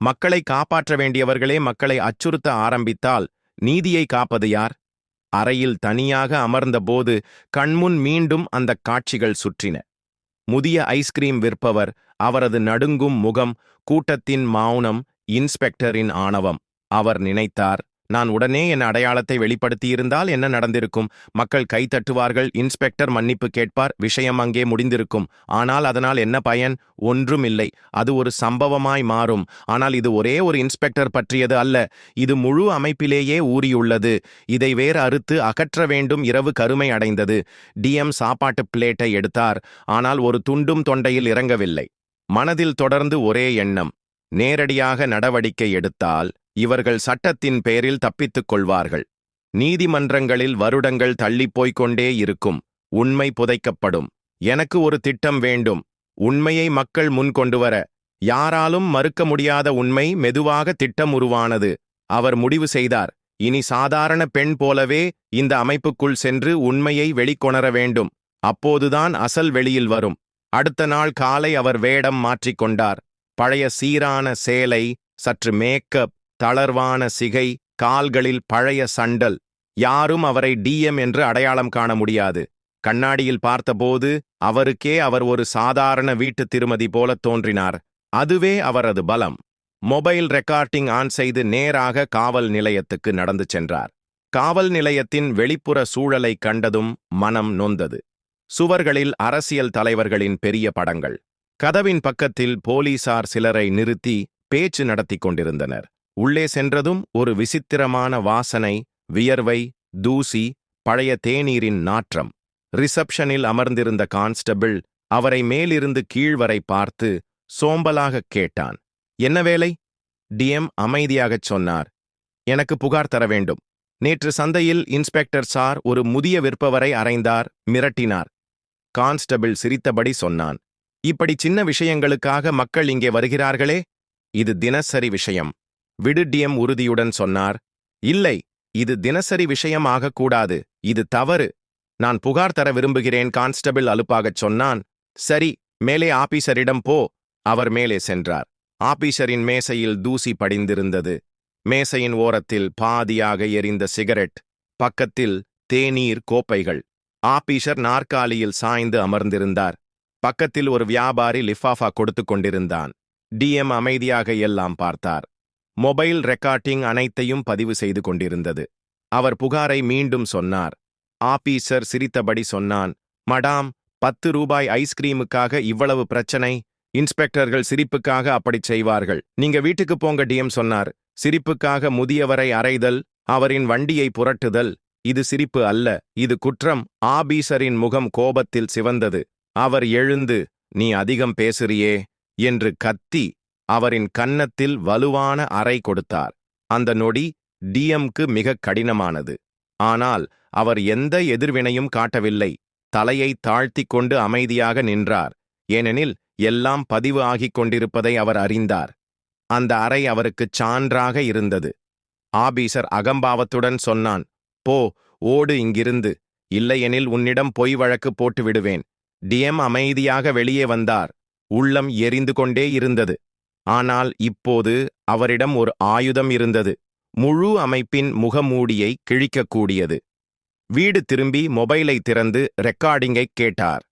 மக்களை காப்பாற்ற வேண்டியவர்களே மக்களை அச்சுறுத்த ஆரம்பித்தால் நீதியை காப்பது யார்? அறையில் தனியாக அமர்ந்தபோது கண்முன் மீண்டும் அந்தக் காட்சிகள் சுற்றின. முதிய ஐஸ்கிரீம் விற்பவர் அவரது நடுங்கும் முகம் கூட்டத்தின் மௌனம் இன்ஸ்பெக்டரின் ஆணவம் அவர் நினைத்தார் நான் உடனே என் அடையாளத்தை வெளிப்படுத்தியிருந்தால் என்ன நடந்திருக்கும்? மக்கள் கை தட்டுவார்கள் இன்ஸ்பெக்டர் மன்னிப்பு கேட்பார் விஷயம் அங்கே முடிந்திருக்கும். ஆனால் அதனால் என்ன பயன்? ஒன்றும் இல்லை அது ஒரு சம்பவமாய் மாறும். ஆனால் இது ஒரே ஒரு இன்ஸ்பெக்டர் பற்றியது அல்ல. இது முழு அமைப்பிலேயே ஊறியுள்ளது. இதை வேறு அறுத்து அகற்ற வேண்டும் இரவு கருமை அடைந்தது. டிஎம் சாப்பாட்டு பிளேட்டை எடுத்தார். ஆனால் ஒரு துண்டும் தொண்டையில் இறங்கவில்லை. மனதில் தொடர்ந்து ஒரே எண்ணம். நேரடியாக நடவடிக்கை எடுத்தால் இவர்கள் சட்டத்தின் பேரில் தப்பித்துக் கொள்வார்கள். நீதிமன்றங்களில் வருடங்கள் தள்ளிப்போய்க் கொண்டே இருக்கும். உண்மை புதைக்கப்படும். எனக்கு ஒரு திட்டம் வேண்டும். உண்மையை மக்கள் முன் கொண்டு வர. யாராலும் மறுக்க முடியாத உண்மை மெதுவாக திட்டம் உருவானது. அவர் முடிவு செய்தார். இனி சாதாரண பெண் போலவே இந்த அமைப்புக்குள் சென்று உண்மையை வெளிக்கொணர வேண்டும். அப்போதுதான் அசல் வெளியில் வரும். அடுத்த நாள் காலை அவர் வேடம் மாற்றிக்கொண்டார் பழைய சீரான சேலை சற்று மேக்கப் தளர்வான சிகை கால்களில் பழைய சண்டல். யாரும் அவரை டிஎம் என்று அடையாளம் காண முடியாது. கண்ணாடியில் பார்த்தபோது அவருக்கே அவர் ஒரு சாதாரண வீட்டு திருமதி போல தோன்றினார். அதுவே அவரது பலம். மொபைல் ரெக்கார்டிங் ஆன் செய்து நேராக காவல் நிலையத்துக்கு நடந்து சென்றார். காவல் நிலையத்தின் வெளிப்புற சூழலை கண்டதும் மனம் நொந்தது. சுவர்களில் அரசியல் தலைவர்களின் பெரிய படங்கள். கதவின் பக்கத்தில் போலீசார் சிலரை நிறுத்தி பேச்சு நடத்திக் கொண்டிருந்தனர். உள்ளே சென்றதும் ஒரு விசித்திரமான வாசனை வியர்வை தூசி பழைய தேநீரின் நாற்றம். ரிசப்ஷனில் அமர்ந்திருந்த கான்ஸ்டபிள் அவரை மேலிருந்து கீழ் வரை பார்த்து சோம்பலாகக் கேட்டான். என்ன வேலை? டிஎம் அமைதியாகச் சொன்னார். எனக்கு புகார் தர வேண்டும். நேற்று சந்தையில் இன்ஸ்பெக்டர் சார் ஒரு முதிய விற்பவரை அறைந்தார் மிரட்டினார். கான்ஸ்டபிள் சிரித்தபடி சொன்னான். இப்படி சின்ன விஷயங்களுக்காக மக்கள் இங்கே வருகிறார்களே இது தினசரி விஷயம். விடுடியம் உறுதியுடன் சொன்னார். இல்லை இது தினசரி விஷயம் ஆகக்கூடாது இது தவறு. நான் புகார் தர விரும்புகிறேன் கான்ஸ்டபிள் அலுப்பாகச் சொன்னான். சரி மேலே ஆபீசரிடம் போ. அவர் மேலே சென்றார். ஆபீசரின் மேசையில் தூசி படிந்திருந்தது. மேசையின் ஓரத்தில் பாதியாக எரிந்த சிகரெட் பக்கத்தில் தேநீர் கோப்பைகள். ஆபீசர் நாற்காலியில் சாய்ந்து அமர்ந்திருந்தார். பக்கத்தில் ஒரு வியாபாரி லிஃபாஃபா கொடுத்து கொண்டிருந்தான். டிஎம் அமைதியாக எல்லாம் பார்த்தார். மொபைல் ரெக்கார்டிங் அனைத்தையும் பதிவு செய்து கொண்டிருந்தது. அவர் புகாரை மீண்டும் சொன்னார். ஆபீசர் சிரித்தபடி சொன்னான் மடாம் பத்து ரூபாய் ஐஸ்கிரீமுக்காக இவ்வளவு பிரச்சனை? இன்ஸ்பெக்டர்கள் சிரிப்புக்காக அப்படிச் செய்வார்கள். நீங்க வீட்டுக்கு போங்க டிஎம் சொன்னார். சிரிப்புக்காக முதியவரை அறைதல் அவரின் வண்டியை புரட்டுதல். இது சிரிப்பு அல்ல இது குற்றம். ஆபீசரின் முகம் கோபத்தில் சிவந்தது. அவர் எழுந்து நீ அதிகம் பேசுறியே என்று கத்தி அவரின் கன்னத்தில் வலுவான அறை கொடுத்தார். அந்த நொடி டிஎம்க்கு மிக கடினமானது. ஆனால் அவர் எந்த எதிர்வினையும் காட்டவில்லை. தலையை தாழ்த்திக் கொண்டு அமைதியாக நின்றார். ஏனெனில் எல்லாம் பதிவு ஆகிக் கொண்டிருப்பதை அவர் அறிந்தார். அந்த அறை அவருக்குச் சான்றாக இருந்தது. ஆபீசர் அகம்பாவத்துடன் சொன்னான் போ ஓடு இங்கிருந்து. இல்லையெனில் உன்னிடம் பொய் வழக்கு போட்டு விடுவேன் டிஎம் அமைதியாக வெளியே வந்தார். உள்ளம் எரிந்து கொண்டே இருந்தது. ஆனால் இப்போது அவரிடம் ஒரு ஆயுதம் இருந்தது. முழு அமைப்பின் முகமூடியை கிழிக்கக்கூடியது. வீடு திரும்பி மொபைலை திறந்து ரெக்கார்டிங்கை கேட்டார்.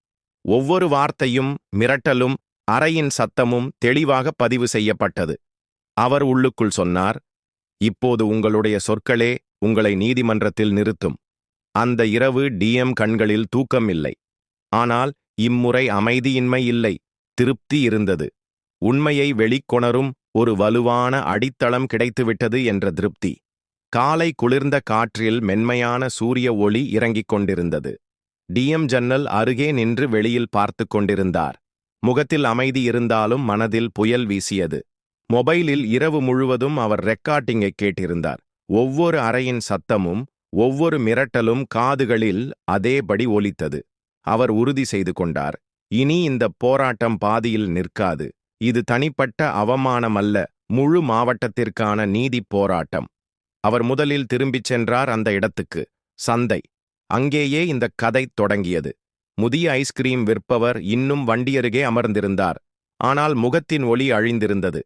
ஒவ்வொரு வார்த்தையும் மிரட்டலும் அறையின் சத்தமும் தெளிவாக பதிவு செய்யப்பட்டது. அவர் உள்ளுக்குள் சொன்னார் இப்போது உங்களுடைய சொற்களே உங்களை நீதிமன்றத்தில் நிறுத்தும். அந்த இரவு டிஎம் கண்களில் தூக்கம் இல்லை ஆனால் இம்முறை அமைதியின்மை இல்லை. திருப்தி இருந்தது. உண்மையை வெளிக்கொணரும் ஒரு வலுவான அடித்தளம் கிடைத்துவிட்டது என்ற திருப்தி. காலை குளிர்ந்த காற்றில் மென்மையான சூரிய ஒளி இறங்கிக் கொண்டிருந்தது. டிஎம் ஜன்னல் அருகே நின்று வெளியில் பார்த்து கொண்டிருந்தார். முகத்தில் அமைதி இருந்தாலும் மனதில் புயல் வீசியது. மொபைலில் இரவு முழுவதும் அவர் ரெக்கார்டிங்கை கேட்டிருந்தார். ஒவ்வொரு அறையின் சத்தமும் ஒவ்வொரு மிரட்டலும் காதுகளில் அதேபடி ஒலித்தது. அவர் உறுதி செய்து கொண்டார். இனி இந்த போராட்டம் பாதியில் நிற்காது. இது தனிப்பட்ட அவமானமல்ல முழு மாவட்டத்திற்கான நீதிப் போராட்டம். அவர் முதலில் திரும்பிச் சென்றார் அந்த இடத்துக்கு. சந்தை. அங்கேயே இந்த கதை தொடங்கியது. முதிய ஐஸ்கிரீம் விற்பவர் இன்னும் வண்டியருகே அமர்ந்திருந்தார். ஆனால் முகத்தின் ஒளி அழிந்திருந்தது.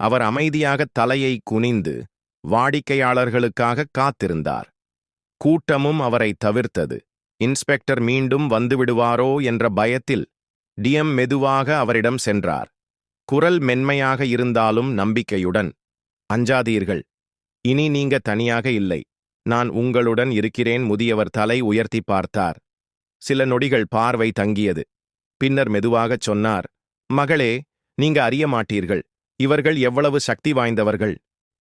அவர் அமைதியாக தலையை குனிந்து வாடிக்கையாளர்களுக்காக காத்திருந்தார். கூட்டமும் அவரை தவிர்த்தது. இன்ஸ்பெக்டர் மீண்டும் வந்துவிடுவாரோ என்ற பயத்தில் டிஎம் மெதுவாக அவரிடம் சென்றார். குரல் மென்மையாக இருந்தாலும் நம்பிக்கையுடன். அஞ்சாதீர்கள். இனி நீங்க தனியாக இல்லை. நான் உங்களுடன் இருக்கிறேன். முதியவர் தலை உயர்த்தி பார்த்தார். சில நொடிகள் பார்வை தங்கியது. பின்னர் மெதுவாகச் சொன்னார் மகளே நீங்க அறிய மாட்டீர்கள். இவர்கள் எவ்வளவு சக்தி வாய்ந்தவர்கள்.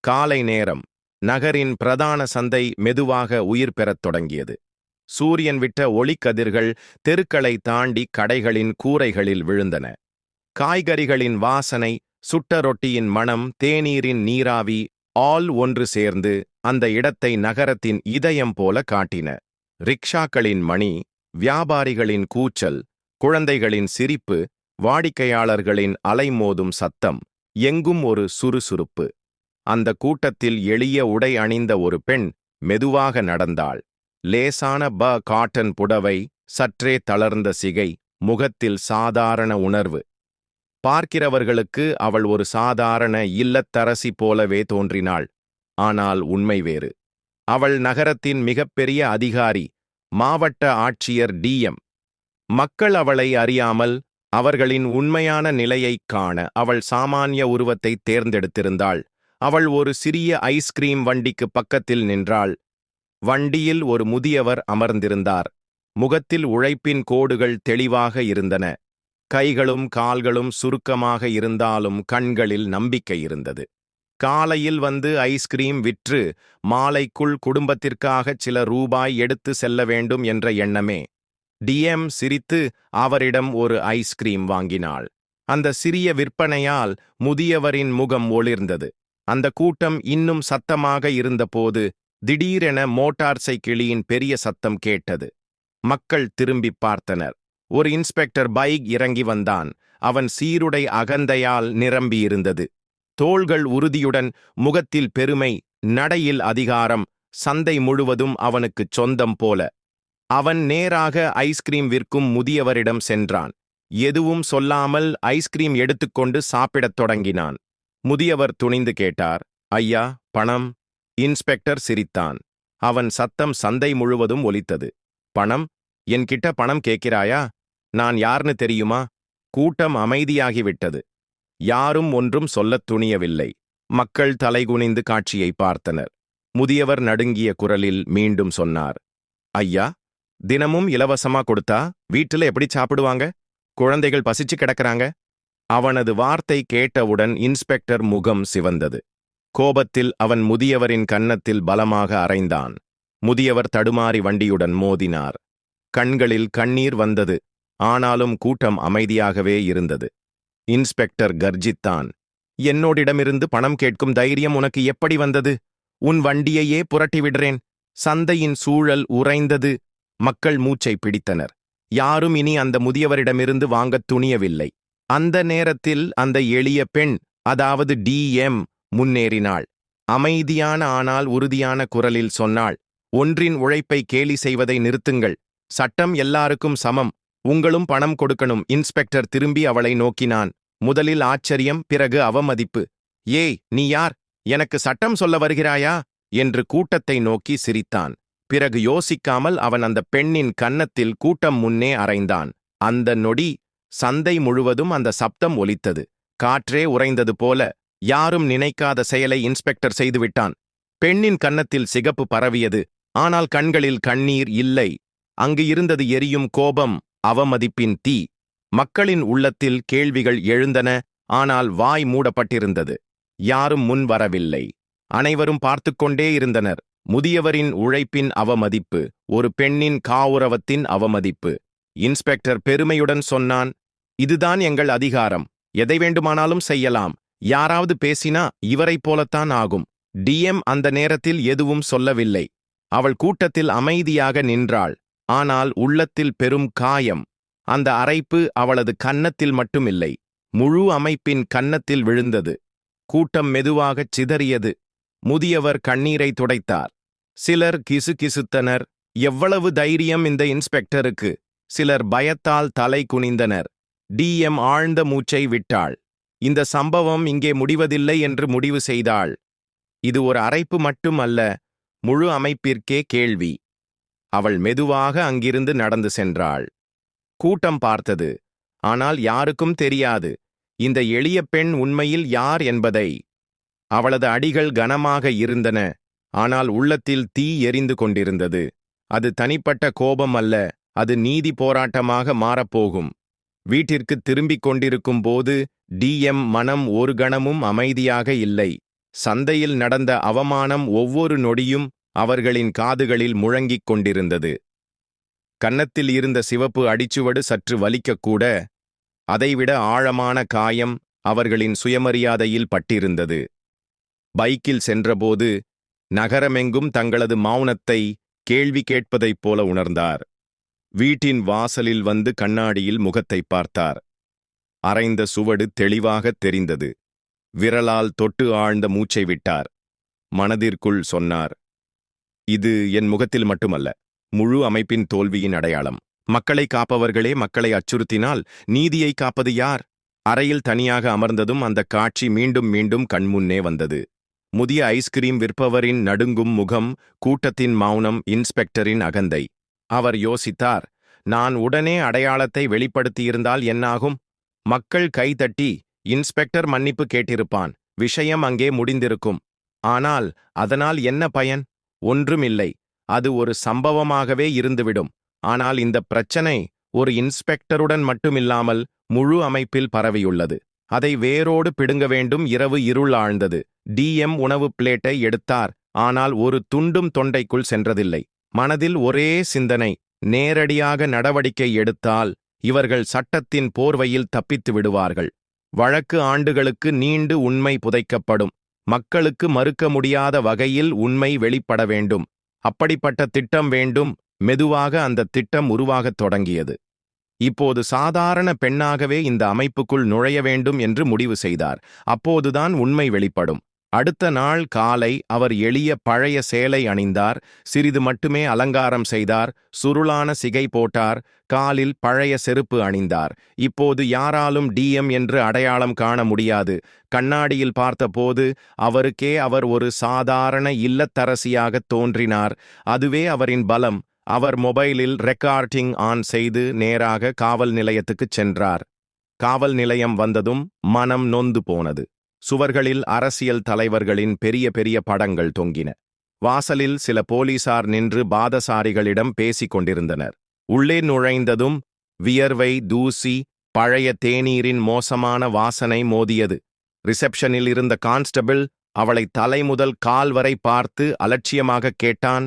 காலை நேரம். நகரின் பிரதான சந்தை மெதுவாக உயிர் பெறத் தொடங்கியது. சூரியன் விட்ட ஒளிக்கதிர்கள் தெருக்களை தாண்டி கடைகளின் கூரைகளில் விழுந்தன. காய்கறிகளின் வாசனை சுட்ட ரொட்டியின் மணம் தேநீரின் நீராவி ஆல் ஒன்று சேர்ந்து அந்த இடத்தை நகரத்தின் இதயம் போல காட்டின. ரிக்ஷாக்களின் மணி வியாபாரிகளின் கூச்சல் குழந்தைகளின் சிரிப்பு வாடிக்கையாளர்களின் அலைமோதும் சத்தம் எங்கும் ஒரு சுறுசுறுப்பு. அந்த கூட்டத்தில் எளிய உடை அணிந்த ஒரு பெண் மெதுவாக நடந்தாள். லேசான ப காட்டன் புடவை சற்றே தளர்ந்த சிகை முகத்தில் சாதாரண உணர்வு. பார்க்கிறவர்களுக்கு அவள் ஒரு சாதாரண இல்லத்தரசி போலவே தோன்றினாள். ஆனால் உண்மை வேறு. அவள் நகரத்தின் மிகப்பெரிய அதிகாரி மாவட்ட ஆட்சியர் டிஎம் மக்கள் அவளை அறியாமல் அவர்களின் உண்மையான நிலையைக் காண அவள் சாமானிய உருவத்தை தேர்ந்தெடுத்திருந்தாள். அவள் ஒரு சிறிய ஐஸ்கிரீம் வண்டிக்கு பக்கத்தில் நின்றாள். வண்டியில் ஒரு முதியவர் அமர்ந்திருந்தார். முகத்தில் உழைப்பின் கோடுகள் தெளிவாக இருந்தன. கைகளும் கால்களும் சுருக்கமாக இருந்தாலும் கண்களில் நம்பிக்கை இருந்தது. காலையில் வந்து ஐஸ்கிரீம் விற்று மாலைக்குள் குடும்பத்திற்காக சில ரூபாய் எடுத்து செல்ல வேண்டும் என்ற எண்ணமே. டிஎம் சிரித்து அவரிடம் ஒரு ஐஸ்கிரீம் வாங்கினாள். அந்த சிறிய விற்பனையால் முதியவரின் முகம் ஒளிர்ந்தது. அந்த கூட்டம் இன்னும் சத்தமாக இருந்தபோது திடீரென மோட்டார் சைக்கிளியின் பெரிய சத்தம் கேட்டது. மக்கள் திரும்பிப் பார்த்தனர். ஒரு இன்ஸ்பெக்டர் பைக் இறங்கி வந்தான். அவன் சீருடை அகந்தையால் நிரம்பியிருந்தது. தோள்கள் உறுதியுடன் முகத்தில் பெருமை நடையில் அதிகாரம் சந்தை முழுவதும் அவனுக்குச் சொந்தம் போல. அவன் நேராக ஐஸ்கிரீம் விற்கும் முதியவரிடம் சென்றான். எதுவும் சொல்லாமல் ஐஸ்கிரீம் எடுத்துக்கொண்டு சாப்பிடத் தொடங்கினான். முதியவர் துணிந்து கேட்டார் ஐயா பணம்? இன்ஸ்பெக்டர் சிரித்தான். அவன் சத்தம் சந்தை முழுவதும் ஒலித்தது. பணம்? என்கிட்ட பணம் கேட்கிறாயா? நான் யார்னு தெரியுமா? கூட்டம் அமைதியாகிவிட்டது. யாரும் ஒன்றும் சொல்லத் துணியவில்லை. மக்கள் தலைகுனிந்து காட்சியை பார்த்தனர். முதியவர் நடுங்கிய குரலில் மீண்டும் சொன்னார் ஐயா தினமும் இலவசமா கொடுத்தா வீட்டுல எப்படி சாப்பிடுவாங்க? குழந்தைகள் பசிச்சு கிடக்கிறாங்க. அவனது வார்த்தை கேட்டவுடன் இன்ஸ்பெக்டர் முகம் சிவந்தது. கோபத்தில் அவன் முதியவரின் கன்னத்தில் பலமாக அறைந்தான் முதியவர் தடுமாறி வண்டியுடன் மோதினார். கண்களில் கண்ணீர் வந்தது. ஆனாலும் கூட்டம் அமைதியாகவே இருந்தது. இன்ஸ்பெக்டர் கர்ஜித்தான் என்னோடிடமிருந்து பணம் கேட்கும் தைரியம் உனக்கு எப்படி வந்தது? உன் வண்டியையே புரட்டி விடுறேன். சந்தையின் சூழல் உறைந்தது மக்கள் மூச்சை பிடித்தனர். யாரும் இனி அந்த முதியவரிடமிருந்து வாங்கத் துணியவில்லை. அந்த நேரத்தில் அந்த எளிய பெண் அதாவது டி. எம். முன்னேறினாள். அமைதியான ஆனால் உறுதியான குரலில் சொன்னாள் ஒன்றின் உழைப்பை கேலி செய்வதை நிறுத்துங்கள். சட்டம் எல்லாருக்கும் சமம். உங்களும் பணம் கொடுக்கணும். இன்ஸ்பெக்டர் திரும்பி அவளை நோக்கினான். முதலில் ஆச்சரியம் பிறகு அவமதிப்பு. ஏய் நீ யார்? எனக்கு சட்டம் சொல்ல வருகிறாயா? என்று கூட்டத்தை நோக்கி சிரித்தான். பிறகு யோசிக்காமல் அவன் அந்த பெண்ணின் கன்னத்தில் கூட்டம் முன்னே அறைந்தான் அந்த நொடி சந்தை முழுவதும் அந்த சப்தம் ஒலித்தது. காற்றே உறைந்தது போல யாரும் நினைக்காத செயலை இன்ஸ்பெக்டர் செய்துவிட்டான். பெண்ணின் கன்னத்தில் சிகப்பு பரவியது. ஆனால் கண்களில் கண்ணீர் இல்லை. அங்கு இருந்தது எரியும் கோபம். அவமதிப்பின் தீ. மக்களின் உள்ளத்தில் கேள்விகள் எழுந்தன ஆனால் வாய் மூடப்பட்டிருந்தது. யாரும் முன் வரவில்லை. அனைவரும் பார்த்துக்கொண்டே இருந்தனர். முதியவரின் உழைப்பின் அவமதிப்பு ஒரு பெண்ணின் காவுரவத்தின் அவமதிப்பு. இன்ஸ்பெக்டர் பெருமையுடன் சொன்னான் இதுதான் எங்கள் அதிகாரம். எதை வேண்டுமானாலும் செய்யலாம். யாராவது பேசினா இவரைப் போலத்தான் ஆகும். டிஎம் அந்த நேரத்தில் எதுவும் சொல்லவில்லை. அவள் கூட்டத்தில் அமைதியாக நின்றாள். ஆனால் உள்ளத்தில் பெரும் காயம். அந்த அரைப்பு அவளது கன்னத்தில் மட்டுமில்லை. முழு அமைப்பின் கன்னத்தில் விழுந்தது. கூட்டம் மெதுவாகச் சிதறியது. முதியவர் கண்ணீரை துடைத்தார். சிலர் கிசுகிசுத்தனர். எவ்வளவு தைரியம் இந்த இன்ஸ்பெக்டருக்கு. சிலர் பயத்தால் தலை குனிந்தனர். டிஎம் ஆழ்ந்த மூச்சை விட்டாள். இந்த சம்பவம் இங்கே முடிவதில்லை என்று முடிவு செய்தாள். இது ஒரு அறைப்பு மட்டும் அல்ல. முழு அமைப்பிற்கே கேள்வி. அவள் மெதுவாக அங்கிருந்து நடந்து சென்றாள். கூட்டம் பார்த்தது. ஆனால் யாருக்கும் தெரியாது. இந்த எளிய பெண் உண்மையில் யார் என்பதை. அவளது அடிகள் கனமாக இருந்தன. ஆனால் உள்ளத்தில் தீ எரிந்து கொண்டிருந்தது. அது தனிப்பட்ட கோபம் அல்ல. அது நீதி போராட்டமாக மாறப்போகும். வீட்டிற்கு திரும்பிக் கொண்டிருக்கும் போது டிஎம் மனம் ஒரு கணமும் அமைதியாக இல்லை. சந்தையில் நடந்த அவமானம் ஒவ்வொரு நொடியும் அவர்களின் காதுகளில் முழங்கிக் கொண்டிருந்தது. கன்னத்தில் இருந்த சிவப்பு அடிச்சுவடு சற்று வலிக்கக்கூட அதைவிட ஆழமான காயம் அவர்களின் சுயமரியாதையில் பட்டிருந்தது. பைக்கில் சென்றபோது நகரமெங்கும் தங்களது மௌனத்தை கேள்வி கேட்பதைப் போல உணர்ந்தார். வீட்டின் வாசலில் வந்து கண்ணாடியில் முகத்தை பார்த்தார். அரைந்த சுவடு தெளிவாகத் தெரிந்தது. விரலால் தொட்டு ஆழ்ந்த மூச்சை விட்டார். மனதிற்குள் சொன்னார் இது என் முகத்தில் மட்டுமல்ல முழு அமைப்பின் தோல்வியின் அடையாளம். மக்களை காப்பவர்களே மக்களை அச்சுறுத்தினால் நீதியை காப்பது யார்? அறையில் தனியாக அமர்ந்ததும் அந்த காட்சி மீண்டும் மீண்டும் கண்முன்னே வந்தது. முதிய ஐஸ்கிரீம் விற்பவரின் நடுங்கும் முகம் கூட்டத்தின் மௌனம் இன்ஸ்பெக்டரின் அகந்தை. அவர் யோசித்தார் நான் உடனே அடையாளத்தை வெளிப்படுத்தியிருந்தால் என்னாகும்? மக்கள் கைதட்டி இன்ஸ்பெக்டர் மன்னிப்பு கேட்டிருப்பான் விஷயம் அங்கே முடிந்திருக்கும். ஆனால் அதனால் என்ன பயன்? ஒன்றுமில்லை. அது ஒரு சம்பவமாகவே இருந்துவிடும். ஆனால் இந்த பிரச்சனை ஒரு இன்ஸ்பெக்டருடன் மட்டுமில்லாமல் முழு அமைப்பில் பரவியுள்ளது. அதை வேரோடு பிடுங்க வேண்டும். இரவு இருள் ஆழ்ந்தது. டிஎம் உணவு பிளேட்டை எடுத்தார். ஆனால் ஒரு துண்டும் தொண்டைக்குள் சென்றதில்லை. மனதில் ஒரே சிந்தனை. நேரடியாக நடவடிக்கை எடுத்தால் இவர்கள் சட்டத்தின் போர்வையில் தப்பித்து விடுவார்கள். வழக்கு ஆண்டுகளுக்கு நீண்டு உண்மை புதைக்கப்படும். மக்களுக்கு மறுக்க முடியாத வகையில் உண்மை வெளிப்பட வேண்டும். அப்படிப்பட்ட திட்டம் வேண்டும். மெதுவாக அந்த திட்டம் உருவாகத் தொடங்கியது. இப்போது சாதாரண பெண்ணாகவே இந்த அமைப்புக்குள் நுழைய வேண்டும் என்று முடிவு செய்தார். அப்போதுதான் உண்மை வெளிப்படும். அடுத்த நாள் காலை அவர் எளிய பழைய சேலை அணிந்தார் சிறிது மட்டுமே அலங்காரம் செய்தார் சுருளான சிகை போட்டார் காலில் பழைய செருப்பு அணிந்தார். இப்போது யாராலும் டிஎம் என்று அடையாளம் காண முடியாது. கண்ணாடியில் பார்த்தபோது அவருக்கே அவர் ஒரு சாதாரண இல்லத்தரசியாகத் தோன்றினார். அதுவே அவரின் பலம். அவர் மொபைலில் ரெக்கார்டிங் ஆன் செய்து நேராக காவல் நிலையத்துக்குச் சென்றார். காவல் நிலையம் வந்ததும் மனம் நொந்து போனது. சுவர்களில் அரசியல் தலைவர்களின் பெரிய பெரிய படங்கள் தொங்கின. வாசலில் சில போலீசார் நின்று பாதசாரிகளிடம் பேசிக் கொண்டிருந்தனர். உள்ளே நுழைந்ததும் வியர்வை தூசி பழைய தேநீரின் மோசமான வாசனை மோதியது. ரிசப்ஷனில் இருந்த கான்ஸ்டபிள் அவளை தலை முதல் கால் வரை பார்த்து அலட்சியமாக கேட்டான்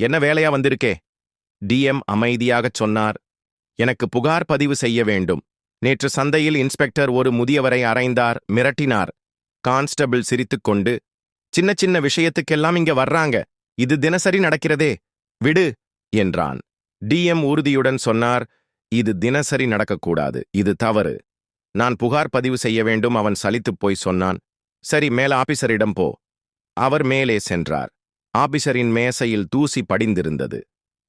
என்ன வேலையா வந்திருக்கே? டிஎம் அமைதியாகச் சொன்னார் எனக்கு புகார் பதிவு செய்ய வேண்டும். நேற்று சந்தையில் இன்ஸ்பெக்டர் ஒரு முதியவரை அறைந்தார் மிரட்டினார். கான்ஸ்டபிள் சிரித்துக்கொண்டு சின்ன சின்ன விஷயத்துக்கெல்லாம் இங்க வர்றாங்க. இது தினசரி நடக்கிறதே. விடு என்றான். டிஎம் உறுதியுடன் சொன்னார் இது தினசரி நடக்கக்கூடாது. இது தவறு. நான் புகார் பதிவு செய்ய வேண்டும். அவன் சலித்துப் போய் சொன்னான் சரி மேல ஆபீசரிடம் போ. அவர் மேலே சென்றார். ஆபீசரின் மேசையில் தூசி படிந்திருந்தது.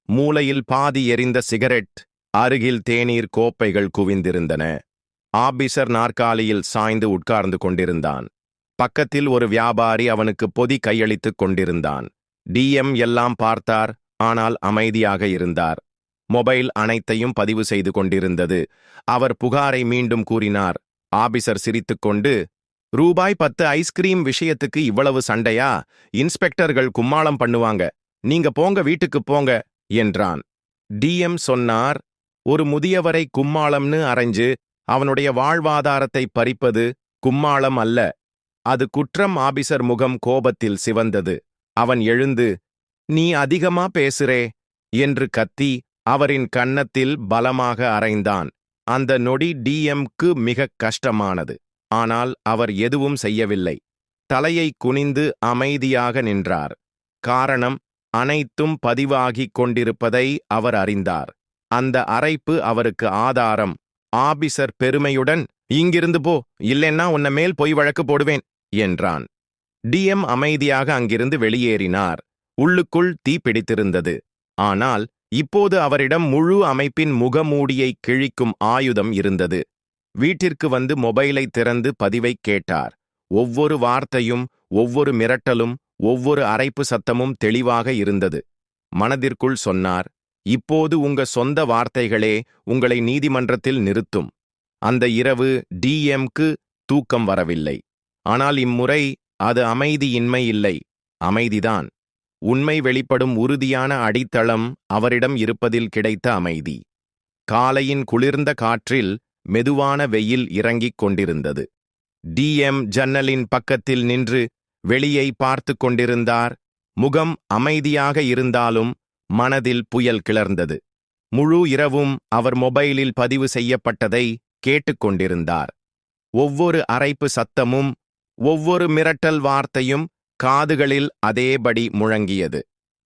மூலையில் பாதி எரிந்த சிகரெட் அருகில் தேநீர் கோப்பைகள் குவிந்திருந்தன. ஆபீசர் நாற்காலியில் சாய்ந்து உட்கார்ந்து கொண்டிருந்தான். பக்கத்தில் ஒரு வியாபாரி அவனுக்கு பொதி கையளித்துக் கொண்டிருந்தான். டிஎம் எல்லாம் பார்த்தார் ஆனால் அமைதியாக இருந்தார். மொபைல் அனைத்தையும் பதிவு செய்து கொண்டிருந்தது. அவர் புகாரை மீண்டும் கூறினார். ஆபீசர் சிரித்துக்கொண்டு ரூபாய் பத்து ஐஸ்கிரீம் விஷயத்துக்கு இவ்வளவு சண்டையா? இன்ஸ்பெக்டர்கள் கும்மாளம் பண்ணுவாங்க. நீங்க போங்க வீட்டுக்கு போங்க என்றான். டிஎம் சொன்னார் ஒரு முதியவரை கும்மாளம்னு அரைஞ்சு அவனுடைய வாழ்வாதாரத்தை பறிப்பது கும்மாளம் அல்ல. அது குற்றம் ஆபிசர் முகம் கோபத்தில் சிவந்தது. அவன் எழுந்து நீ அதிகமா பேசுறே என்று கத்தி அவரின் கன்னத்தில் பலமாக அறைந்தான் அந்த நொடி டிஎம்க்கு மிகக் கஷ்டமானது. ஆனால் அவர் எதுவும் செய்யவில்லை. தலையை குனிந்து அமைதியாக நின்றார். காரணம் அனைத்தும் பதிவாகிக் கொண்டிருப்பதை அவர் அறிந்தார். அந்த அரைப்பு அவருக்கு ஆதாரம். ஆபிசர் பெருமையுடன் இங்கிருந்து போ இல்லைன்னா உன்ன மேல் பொய் வழக்கு போடுவேன் என்றான். டிஎம் அமைதியாக அங்கிருந்து வெளியேறினார். உள்ளுக்குள் தீப்பிடித்திருந்தது ஆனால் இப்போது அவரிடம் முழு அமைப்பின் முகமூடியை கிழிக்கும் ஆயுதம் இருந்தது. வீட்டிற்கு வந்து மொபைலை திறந்து பதிவை கேட்டார். ஒவ்வொரு வார்த்தையும் ஒவ்வொரு மிரட்டலும் ஒவ்வொரு அரைப்பு சத்தமும் தெளிவாக இருந்தது. மனதிற்குள் சொன்னார் இப்போது உங்க சொந்த வார்த்தைகளே உங்களை நீதிமன்றத்தில் நிறுத்தும். அந்த இரவு டிஎம்க்கு தூக்கம் வரவில்லை. ஆனால் இம்முறை அது அமைதியின்மை இல்லை. அமைதிதான். உண்மை வெளிப்படும் உறுதியான அடித்தளம் அவரிடம் இருப்பதில் கிடைத்த அமைதி. காலையின் குளிர்ந்த காற்றில் மெதுவான வெயில் இறங்கிக் கொண்டிருந்தது. டிஎம் ஜன்னலின் பக்கத்தில் நின்று வெளியை பார்த்து கொண்டிருந்தார். முகம் அமைதியாக இருந்தாலும் மனதில் புயல் கிளர்ந்தது. முழு இரவும் அவர் மொபைலில் பதிவு செய்யப்பட்டதை கேட்டுக்கொண்டிருந்தார். ஒவ்வொரு அரைப்பு சத்தமும் ஒவ்வொரு மிரட்டல் வார்த்தையும் காதுகளில் அதேபடி முழங்கியது.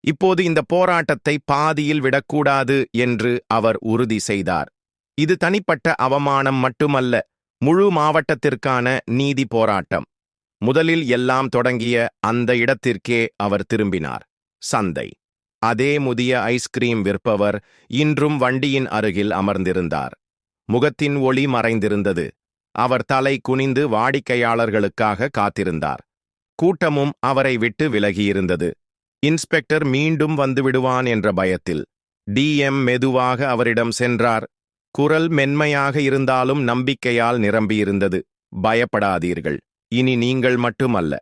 இப்போது இந்த போராட்டத்தை பாதியில் விடக்கூடாது என்று அவர் உறுதி செய்தார். இது தனிப்பட்ட அவமானம் மட்டுமல்ல முழு மாவட்டத்திற்கான நீதி போராட்டம். முதலில் எல்லாம் தொடங்கிய அந்த இடத்திற்கே அவர் திரும்பினார். சந்தை. அதே முதிய ஐஸ்கிரீம் விற்பவர் இன்றும் வண்டியின் அருகில் அமர்ந்திருந்தார். முகத்தின் ஒளி மறைந்திருந்தது. அவர் தலை குனிந்து வாடிக்கையாளர்களுக்காக காத்திருந்தார். கூட்டமும் அவரை விட்டு விலகியிருந்தது. இன்ஸ்பெக்டர் மீண்டும் வந்துவிடுவான் என்ற பயத்தில் டிஎம் மெதுவாக அவரிடம் சென்றார். குரல் மென்மையாக இருந்தாலும் நம்பிக்கையால் நிரம்பியிருந்தது. பயப்படாதீர்கள். இனி நீங்கள் மட்டுமல்ல.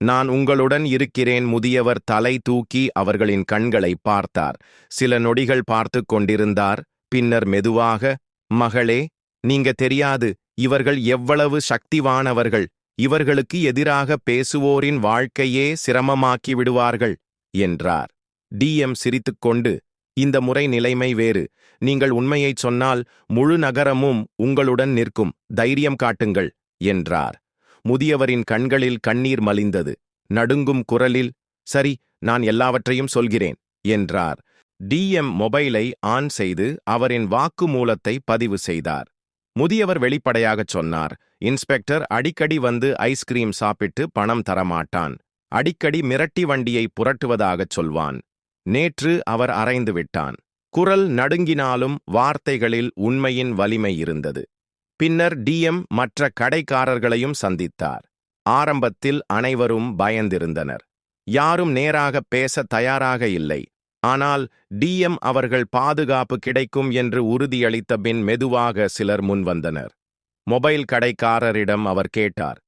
நான் உங்களுடன் இருக்கிறேன். முதியவர் தலை தூக்கி அவர்களின் கண்களை பார்த்தார். சில நொடிகள் பார்த்து கொண்டிருந்தார். பின்னர் மெதுவாக மகளே நீங்க தெரியாது. இவர்கள் எவ்வளவு சக்திவானவர்கள். இவர்களுக்கு எதிராக பேசுவோரின் வாழ்க்கையே சிரமமாக்கி விடுவார்கள் என்றார். டிஎம் சிரித்துக்கொண்டு இந்த முறை நிலைமை வேறு. நீங்கள் உண்மையைச் சொன்னால் முழு நகரமும் உங்களுடன் நிற்கும். தைரியம் காட்டுங்கள் என்றார். முதியவரின் கண்களில் கண்ணீர் மலிந்தது. நடுங்கும் குரலில் சரி நான் எல்லாவற்றையும் சொல்கிறேன் என்றார். டிஎம் மொபைலை ஆன் செய்து அவரின் வாக்குமூலத்தை பதிவு செய்தார். முதியவர் வெளிப்படையாகச் சொன்னார் இன்ஸ்பெக்டர் அடிக்கடி வந்து ஐஸ்கிரீம் சாப்பிட்டு பணம் தரமாட்டான். அடிக்கடி மிரட்டி வண்டியை புரட்டுவதாகச் சொல்வான். நேற்று அவர் அறைந்து விட்டான். குரல் நடுங்கினாலும் வார்த்தைகளில் உண்மையின் வலிமை இருந்தது. பின்னர் டிஎம் மற்ற கடைக்காரர்களையும் சந்தித்தார். ஆரம்பத்தில் அனைவரும் பயந்திருந்தனர். யாரும் நேராக பேச தயாராக இல்லை. ஆனால் டிஎம் அவர்கள் பாதுகாப்பு கிடைக்கும் என்று உறுதியளித்த பின் மெதுவாக சிலர் முன்வந்தனர். மொபைல் கடைக்காரரிடம் அவர் கேட்டார்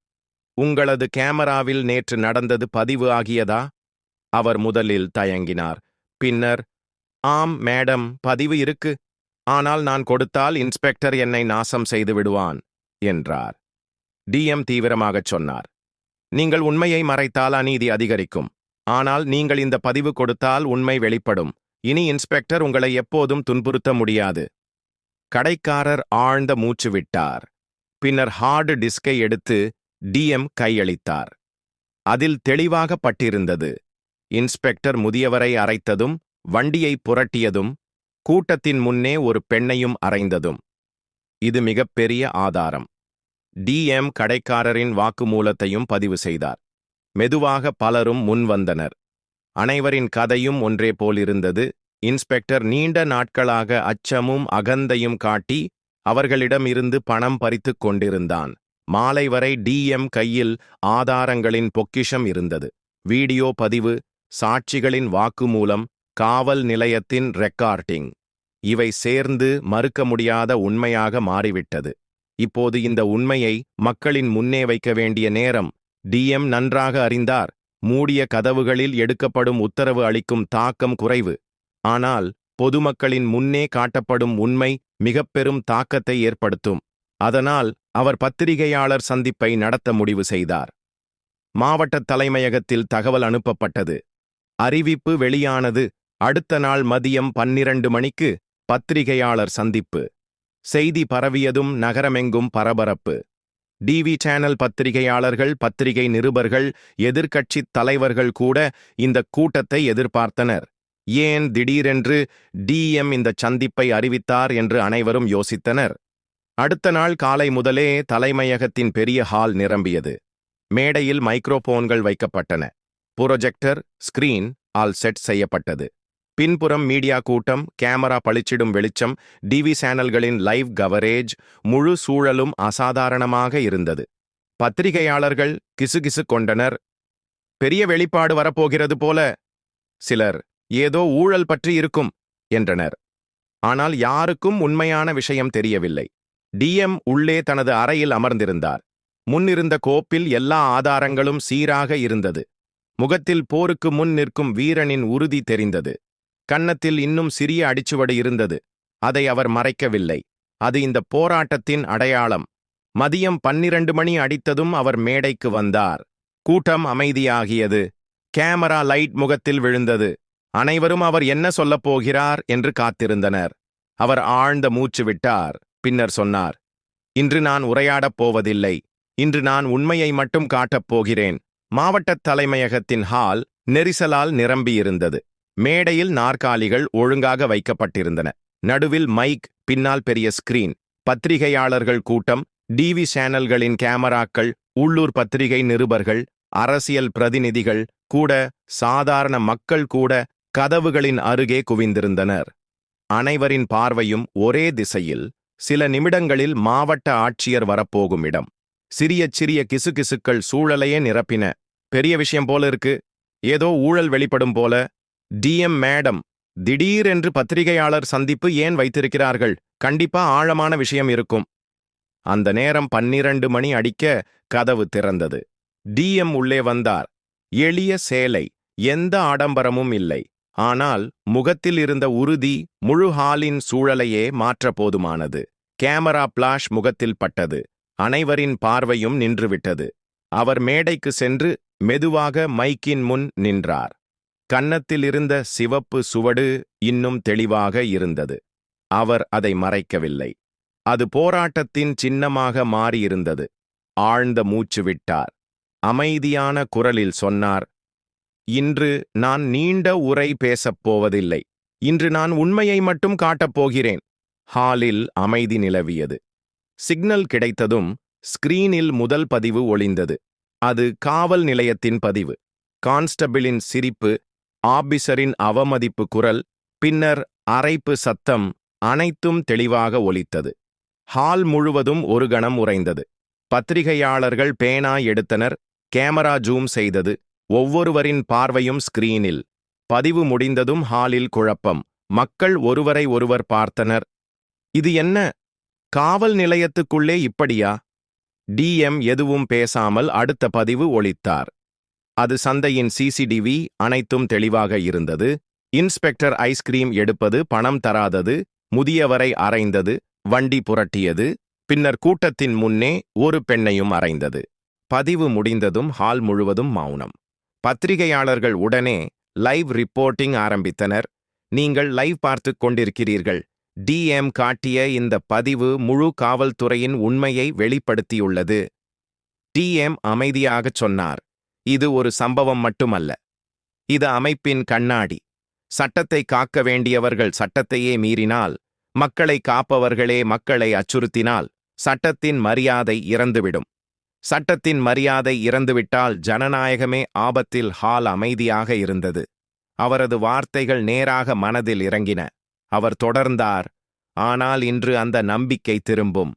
உங்களது கேமராவில் நேற்று நடந்தது பதிவு ஆகியதா? அவர் முதலில் தயங்கினார். பின்னர் ஆம் மேடம் பதிவு இருக்கு. ஆனால் நான் கொடுத்தால் இன்ஸ்பெக்டர் என்னை நாசம் செய்து விடுவான் என்றார். டிஎம் தீவிரமாகச் சொன்னார். நீங்கள் உண்மையை மறைத்தால் அநீதி அதிகரிக்கும். ஆனால் நீங்கள் இந்த பதிவு கொடுத்தால் உண்மை வெளிப்படும். இனி இன்ஸ்பெக்டர் உங்களை எப்போதும் துன்புறுத்த முடியாது. கடைக்காரர் ஆழ்ந்த மூச்சு விட்டார். பின்னர் ஹார்டு டிஸ்கை எடுத்து டிஎம் கையளித்தார். அதில் தெளிவாக பட்டிருந்தது. இன்ஸ்பெக்டர் முதியவரை அரைத்ததும் வண்டியை புரட்டியதும் கூட்டத்தின் முன்னே ஒரு பெண்ணையும் அறைந்ததும். இது மிகப்பெரிய ஆதாரம். டிஎம் கடைக்காரரின் வாக்குமூலத்தையும் பதிவு செய்தார். மெதுவாக பலரும் முன்வந்தனர் அனைவரின் கதையும் ஒன்றே போலிருந்தது. இன்ஸ்பெக்டர் நீண்ட நாட்களாக அச்சமும் அகந்தையும் காட்டி அவர்களிடம் இருந்து பணம் பறித்துக் கொண்டிருந்தான். மாலை வரை டிஎம் கையில் ஆதாரங்களின் பொக்கிஷம் இருந்தது. வீடியோ பதிவு சாட்சிகளின் வாக்குமூலம் காவல் நிலையத்தின் ரெக்கார்டிங். இவை சேர்ந்து மறுக்க முடியாத உண்மையாக மாறிவிட்டது. இப்போது இந்த உண்மையை மக்களின் முன்னே வைக்க வேண்டிய நேரம். டிஎம் நன்றாக அறிந்தார். மூடிய கதவுகளில் எடுக்கப்படும் உத்தரவு அளிக்கும் தாக்கம் குறைவு. ஆனால் பொதுமக்களின் முன்னே காட்டப்படும் உண்மை மிகப்பெரும் தாக்கத்தை ஏற்படுத்தும். அதனால் அவர் பத்திரிகையாளர் சந்திப்பை நடத்த முடிவு செய்தார். மாவட்ட தலைமையகத்தில் தகவல் அனுப்பப்பட்டது. அறிவிப்பு வெளியானது அடுத்த நாள் மதியம் பன்னிரண்டு மணிக்கு பத்திரிகையாளர் சந்திப்பு. செய்தி பரவியதும் நகரமெங்கும் பரபரப்பு. டிவி சேனல் பத்திரிகையாளர்கள் பத்திரிகை நிருபர்கள் எதிர்க்கட்சித் தலைவர்கள் கூட இந்த கூட்டத்தை எதிர்பார்த்தனர். ஏன் திடீரென்று டிஎம் இந்த சந்திப்பை அறிவித்தார் என்று அனைவரும் யோசித்தனர். அடுத்த நாள் காலை முதலே தலைமையகத்தின் பெரிய ஹால் நிரம்பியது. மேடையில் மைக்ரோபோன்கள் வைக்கப்பட்டன. புரொஜெக்டர் ஸ்கிரீன் ஆல் செட் செய்யப்பட்டது. பின்புறம் மீடியா கூட்டம் கேமரா பளிச்சிடும் வெளிச்சம் டிவி சேனல்களின் லைவ் கவரேஜ் முழு சூழலும் அசாதாரணமாக இருந்தது. பத்திரிகையாளர்கள் கிசுகிசு கொண்டனர். பெரிய வெளிப்பாடு வரப்போகிறது போல சிலர் ஏதோ ஊழல் பற்றி இருக்கும் என்றனர். ஆனால் யாருக்கும் உண்மையான விஷயம் தெரியவில்லை. டிஎம் உள்ளே தனது அறையில் அமர்ந்திருந்தார். முன்னிருந்த கோப்பில் எல்லா ஆதாரங்களும் சீராக இருந்தது. முகத்தில் போருக்கு முன் நிற்கும் வீரனின் உறுதி தெரிந்தது. கன்னத்தில் இன்னும் சிறிய அடிச்சுவடு இருந்தது. அதை அவர் மறைக்கவில்லை. அது இந்த போராட்டத்தின் அடையாளம். மதியம் பன்னிரண்டு மணி அடித்ததும் அவர் மேடைக்கு வந்தார். கூட்டம் அமைதியாகியது. கேமரா லைட் முகத்தில் விழுந்தது. அனைவரும் அவர் என்ன சொல்லப் போகிறார் என்று காத்திருந்தனர். அவர் ஆழ்ந்த மூச்சு விட்டார். பின்னர் சொன்னார் இன்று நான் உரையாடப் போவதில்லை. இன்று நான் உண்மையை மட்டும் காட்டப் போகிறேன். மாவட்டத் தலைமையகத்தின் ஹால் நெரிசலால் நிரம்பியிருந்தது. மேடையில் நாற்காலிகள் ஒழுங்காக வைக்கப்பட்டிருந்தன. நடுவில் மைக் பின்னால் பெரிய ஸ்கிரீன். பத்திரிகையாளர்கள் கூட்டம் டிவி சேனல்களின் கேமராக்கள் உள்ளூர் பத்திரிகை நிருபர்கள் அரசியல் பிரதிநிதிகள் கூட சாதாரண மக்கள் கூட கதவுகளின் அருகே குவிந்திருந்தனர். அனைவரின் பார்வையும் ஒரே திசையில் சில நிமிடங்களில் மாவட்ட ஆட்சியர் வரப்போகும் இடம். சிறிய சிறிய கிசுகிசுக்கள் சூழலையே நிரப்பின. பெரிய விஷயம் போல இருக்கு. ஏதோ ஊழல் வெளிப்படும் போல டிஎம் மேடம் திடீரென்று பத்திரிகையாளர் சந்திப்பு ஏன் வைத்திருக்கிறார்கள்? கண்டிப்பா ஆழமான விஷயம் இருக்கும். அந்த நேரம் பன்னிரண்டு மணி அடிக்க கதவு திறந்தது. டிஎம் உள்ளே வந்தார். எளிய சேலை எந்த ஆடம்பரமும் இல்லை. ஆனால் முகத்தில் இருந்த உறுதி முழு ஹாலின் சூழலையே மாற்ற போதுமானது. கேமரா பிளாஷ் முகத்தில் பட்டது. அனைவரின் பார்வையும் நின்றுவிட்டது. அவர் மேடைக்கு சென்று மெதுவாக மைக்கின் முன் நின்றார். கன்னத்தில் இருந்த சிவப்பு சுவடு இன்னும் தெளிவாக இருந்தது. அவர் அதை மறைக்கவில்லை. அது போராட்டத்தின் சின்னமாக மாறியிருந்தது. ஆழ்ந்த மூச்சு விட்டார். அமைதியான குரலில் சொன்னார் இன்று நான் நீண்ட உரை பேசப் போவதில்லை. இன்று நான் உண்மையை மட்டும் காட்டப் போகிறேன். ஹாலில் அமைதி நிலவியது. சிக்னல் கிடைத்ததும் ஸ்கிரீனில் முதல் பதிவு ஒளிந்தது. அது காவல் நிலையத்தின் பதிவு. கான்ஸ்டபிளின் சிரிப்பு ஆபிசரின் அவமதிப்பு குரல் பின்னர் அரைப்பு சத்தம் அனைத்தும் தெளிவாக ஒலித்தது. ஹால் முழுவதும் ஒரு கணம் உறைந்தது. பத்திரிகையாளர்கள் பேனா எடுத்தனர் கேமரா ஜூம் செய்தது ஒவ்வொருவரின் பார்வையும் ஸ்கிரீனில். பதிவு முடிந்ததும் ஹாலில் குழப்பம் மக்கள் ஒருவரை ஒருவர் பார்த்தனர். இது என்ன? காவல் நிலையத்துக்குள்ளே இப்படியா? டிஎம் எதுவும் பேசாமல் அடுத்த பதிவு ஒளித்தார் அது சந்தையின் சிசிடிவி அனைத்தும் தெளிவாக இருந்தது. இன்ஸ்பெக்டர் ஐஸ்கிரீம் எடுப்பது பணம் தராதது முதியவரை அறைந்தது வண்டி புரட்டியது பின்னர் கூட்டத்தின் முன்னே ஒரு பெண்ணையும் அறைந்தது. பதிவு முடிந்ததும் ஹால் முழுவதும் மௌனம். பத்திரிகையாளர்கள் உடனே லைவ் ரிப்போர்ட்டிங் ஆரம்பித்தனர். நீங்கள் லைவ் பார்த்துக் கொண்டிருக்கிறீர்கள். டிஎம் காட்டிய இந்த பதிவு முழு காவல்துறையின் உண்மையை வெளிப்படுத்தியுள்ளது. டிஎம் அமைதியாகச் சொன்னார். இது ஒரு சம்பவம் மட்டுமல்ல. இது அமைப்பின் கண்ணாடி. சட்டத்தை காக்க வேண்டியவர்கள் சட்டத்தையே மீறினால் மக்களை காப்பவர்களே மக்களை அச்சுறுத்தினால் சட்டத்தின் மரியாதை இறந்துவிடும். சட்டத்தின் மரியாதை இறந்துவிட்டால் ஜனநாயகமே ஆபத்தில் ஹால் அமைதியாக இருந்தது. அவரது வார்த்தைகள் நேராக மனதில் இறங்கின. அவர் தொடர்ந்தார் ஆனால் இன்று அந்த நம்பிக்கை திரும்பும்.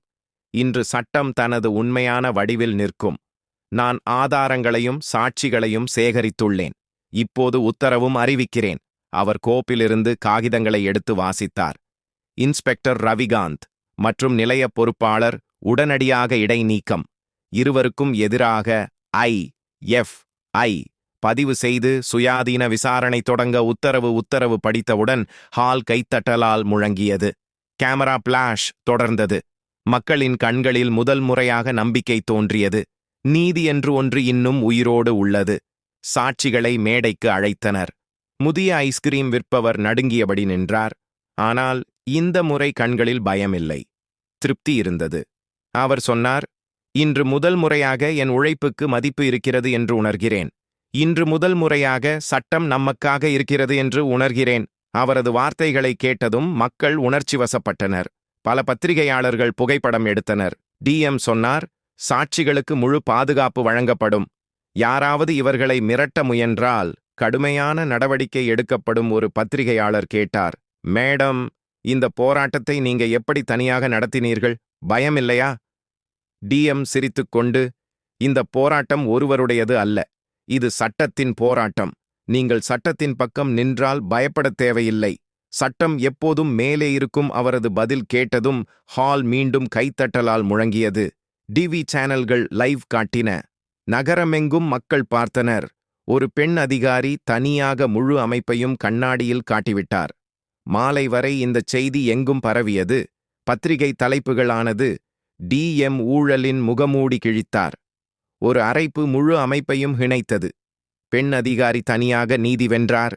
இன்று சட்டம் தனது உண்மையான வடிவில் நிற்கும். நான் ஆதாரங்களையும் சாட்சிகளையும் சேகரித்துள்ளேன். இப்போது உத்தரவும் அறிவிக்கிறேன். அவர் கோப்பிலிருந்து காகிதங்களை எடுத்து வாசித்தார். இன்ஸ்பெக்டர் ரவிகாந்த் மற்றும் நிலைய பொறுப்பாளர் உடனடியாக இடைநீக்கம். இருவருக்கும் எதிராக ஐ எஃப் ஐ பதிவு செய்து சுயாதீன விசாரணை தொடங்க உத்தரவு உத்தரவு படித்தவுடன் ஹால் கைத்தட்டலால் முழங்கியது. கேமரா பிளாஷ் தொடர்ந்தது. மக்களின் கண்களில் முதல் முறையாக நம்பிக்கை தோன்றியது. நீதி என்று ஒன்று இன்னும் உயிரோடு உள்ளது. சாட்சிகளை மேடைக்கு அழைத்தனர். முதிய ஐஸ்கிரீம் விற்பவர் நடுங்கியபடி நின்றார். ஆனால் இந்த முறை கண்களில் பயமில்லை. திருப்தி இருந்தது. அவர் சொன்னார் இன்று முதல் முறையாக என் உழைப்புக்கு மதிப்பு இருக்கிறது என்று உணர்கிறேன். இன்று முதல் முறையாக சட்டம் நமக்காக இருக்கிறது என்று உணர்கிறேன். அவரது வார்த்தைகளை கேட்டதும் மக்கள் உணர்ச்சி வசப்பட்டனர். பல பத்திரிகையாளர்கள் புகைப்படம் எடுத்தனர். டிஎம் சொன்னார் சாட்சிகளுக்கு முழு பாதுகாப்பு வழங்கப்படும். யாராவது இவர்களை மிரட்ட முயன்றால் கடுமையான நடவடிக்கை எடுக்கப்படும் ஒரு பத்திரிகையாளர் கேட்டார். மேடம் இந்த போராட்டத்தை நீங்க எப்படி தனியாக நடத்தினீர்கள்? பயமில்லையா டிஎம் சிரித்துக்கொண்டு இந்த போராட்டம் ஒருவருடையது அல்ல. இது சட்டத்தின் போராட்டம். நீங்கள் சட்டத்தின் பக்கம் நின்றால் பயப்படத் தேவையில்லை. சட்டம் எப்போதும் மேலே இருக்கும். அவரது பதில் கேட்டதும் ஹால் மீண்டும் கைத்தட்டலால் முழங்கியது. டிவி சேனல்கள் லைவ் காட்டின. நகரமெங்கும் மக்கள் பார்த்தனர். ஒரு பெண் அதிகாரி தனியாக முழு அமைப்பையும் கண்ணாடியில் காட்டிவிட்டார். மாலை வரை இந்தச் செய்தி எங்கும் பரவியது. பத்திரிகை தலைப்புகளானது டிஎம் ஊழலின் முகமூடி கிழித்தார். ஒரு அரைப்பு முழு அமைப்பையும் இணைத்தது பெண் அதிகாரி தனியாக நீதி வென்றார்.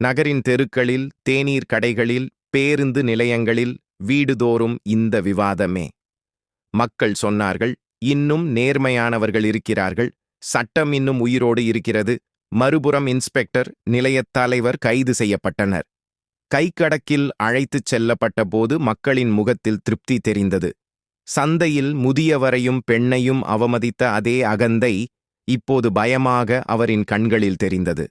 நகரின் தெருக்களில் தேநீர் கடைகளில் பேருந்து நிலையங்களில் வீடுதோறும் இந்த விவாதமே. மக்கள் சொன்னார்கள் இன்னும் நேர்மையானவர்கள் இருக்கிறார்கள். சட்டம் இன்னும் உயிரோடு இருக்கிறது. மறுபுறம் இன்ஸ்பெக்டர் நிலையத் தலைவர் கைது செய்யப்பட்டனர். கைக்கடக்கில் அழைத்துச் செல்லப்பட்ட போது மக்களின் முகத்தில் திருப்தி தெரிந்தது. சந்தையில் முதியவரையும் பெண்ணையும் அவமதித்த அதே அகந்தை இப்போது பயமாக அவரின் கண்களில் தெரிந்தது.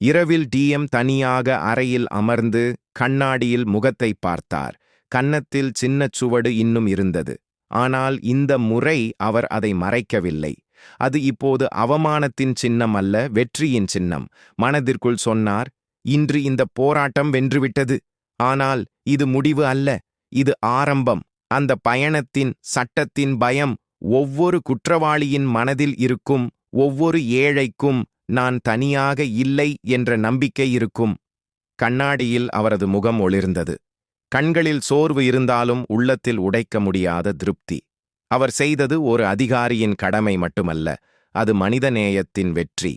இரவில் டிஎம் தனியாக அறையில் அமர்ந்து கண்ணாடியில் முகத்தை பார்த்தார். கன்னத்தில் சின்னச் சுவடு இன்னும் இருந்தது. ஆனால் இந்த முறை அவர் அதை மறைக்கவில்லை. அது இப்போது அவமானத்தின் சின்னம் அல்ல வெற்றியின் சின்னம். மனதிற்குள் சொன்னார் இன்று இந்த போராட்டம் வென்றுவிட்டது. ஆனால் இது முடிவு அல்ல இது ஆரம்பம். அந்த பயணத்தின் சட்டத்தின் பயம் ஒவ்வொரு குற்றவாளியின் மனதில் இருக்கும் ஒவ்வொரு ஏழைக்கும் நான் தனியாக இல்லை என்ற நம்பிக்கை இருக்கும். கண்ணாடியில் அவரது முகம் ஒளிர்ந்தது. கண்களில் சோர்வு இருந்தாலும் உள்ளத்தில் உடைக்க முடியாத திருப்தி. அவர் செய்தது ஒரு அதிகாரியின் கடமை மட்டுமல்ல அது மனிதநேயத்தின் வெற்றி.